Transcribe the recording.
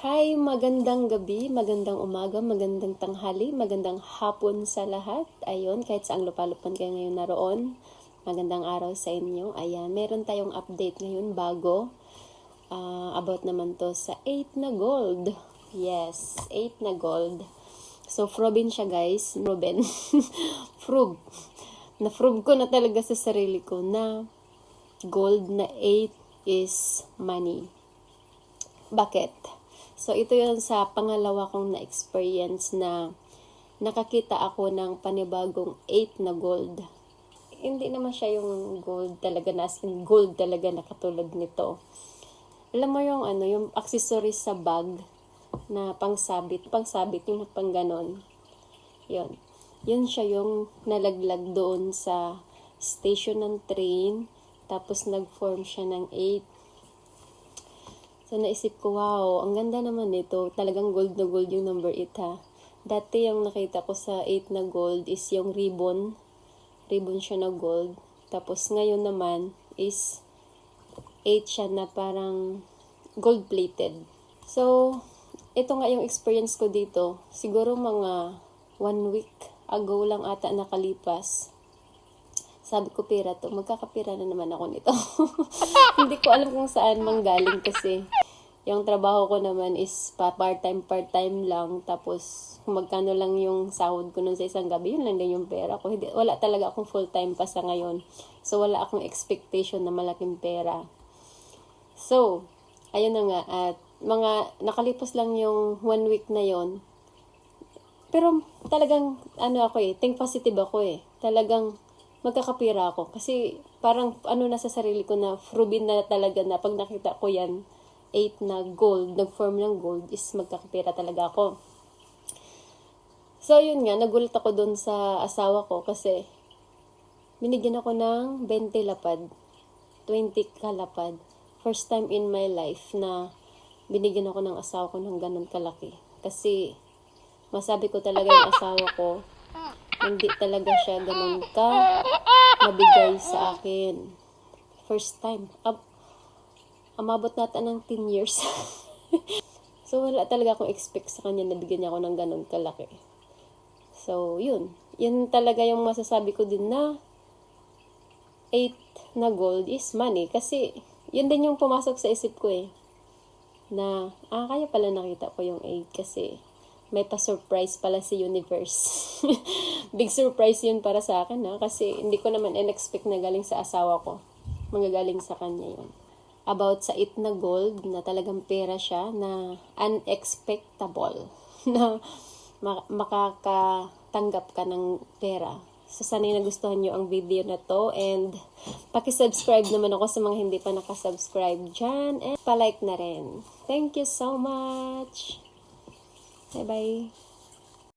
Hi, magandang gabi, magandang umaga, magandang tanghali, magandang hapon sa lahat. Ayun, kahit saang lupalupon kayo ngayon naroon, magandang araw sa inyo. Ayan, meron tayong update ngayon bago. Ah, about naman to sa 8 na gold. Yes, 8 na gold. So, Frobin siya guys. Robin. Frub. Na-frub ko na talaga sa sarili ko na gold na 8 is money. Bakit? So, ito yun sa pangalawa kong na-experience na nakakita ako ng panibagong 8 na gold. Hindi naman siya yung gold talaga na in gold talaga na katulad nito. Alam mo yung ano, yung accessories sa bag na pangsabit, pangsabit yung pang ganon. Yun. Yun siya yung nalaglag doon sa station ng train. Tapos nag-form siya ng 8 So, naisip ko, wow, ang ganda naman nito. Talagang gold na gold yung number 8 ha. Dati yung nakita ko sa 8 na gold is yung ribbon. Ribbon siya na gold. Tapos ngayon naman is 8 siya na parang gold plated. So, ito nga yung experience ko dito. Siguro mga one week ago lang ata nakalipas sabi ko, pera to. Magkakapira na naman ako nito. Hindi ko alam kung saan manggaling kasi yung trabaho ko naman is pa part-time, part-time lang. Tapos, kung magkano lang yung sahod ko nun sa isang gabi, yun lang din yung pera ko. Hindi, wala talaga akong full-time pa sa ngayon. So, wala akong expectation na malaking pera. So, ayun na nga. At mga nakalipas lang yung one week na yon pero talagang ano ako eh, think positive ako eh. Talagang magkakapira ako. Kasi parang ano na sa sarili ko na frubin na talaga na pag nakita ko yan, 8 na gold, nag-form ng gold, is magkakapira talaga ako. So, yun nga, nagulat ako dun sa asawa ko kasi binigyan ako ng 20 lapad, 20 kalapad. First time in my life na binigyan ako ng asawa ko ng ganun kalaki. Kasi, masabi ko talaga yung asawa ko, hindi talaga siya ganun ka mabigay sa akin. First time. Ab amabot nata ng 10 years. so, wala talaga akong expect sa kanya na bigyan niya ako ng ganun kalaki. So, yun. Yun talaga yung masasabi ko din na 8 na gold is money. Kasi, yun din yung pumasok sa isip ko eh. Na, ah, kaya pala nakita ko yung 8 kasi may pa-surprise pala si universe. Big surprise yun para sa akin ha. Kasi hindi ko naman in-expect na galing sa asawa ko. Manggagaling sa kanya yun. About sa it na gold, na talagang pera siya, na unexpectable. na ma- makakatanggap ka ng pera. So, sana yung nagustuhan nyo ang video na to. And, pakisubscribe naman ako sa mga hindi pa nakasubscribe dyan. And, palike na rin. Thank you so much! Bye-bye.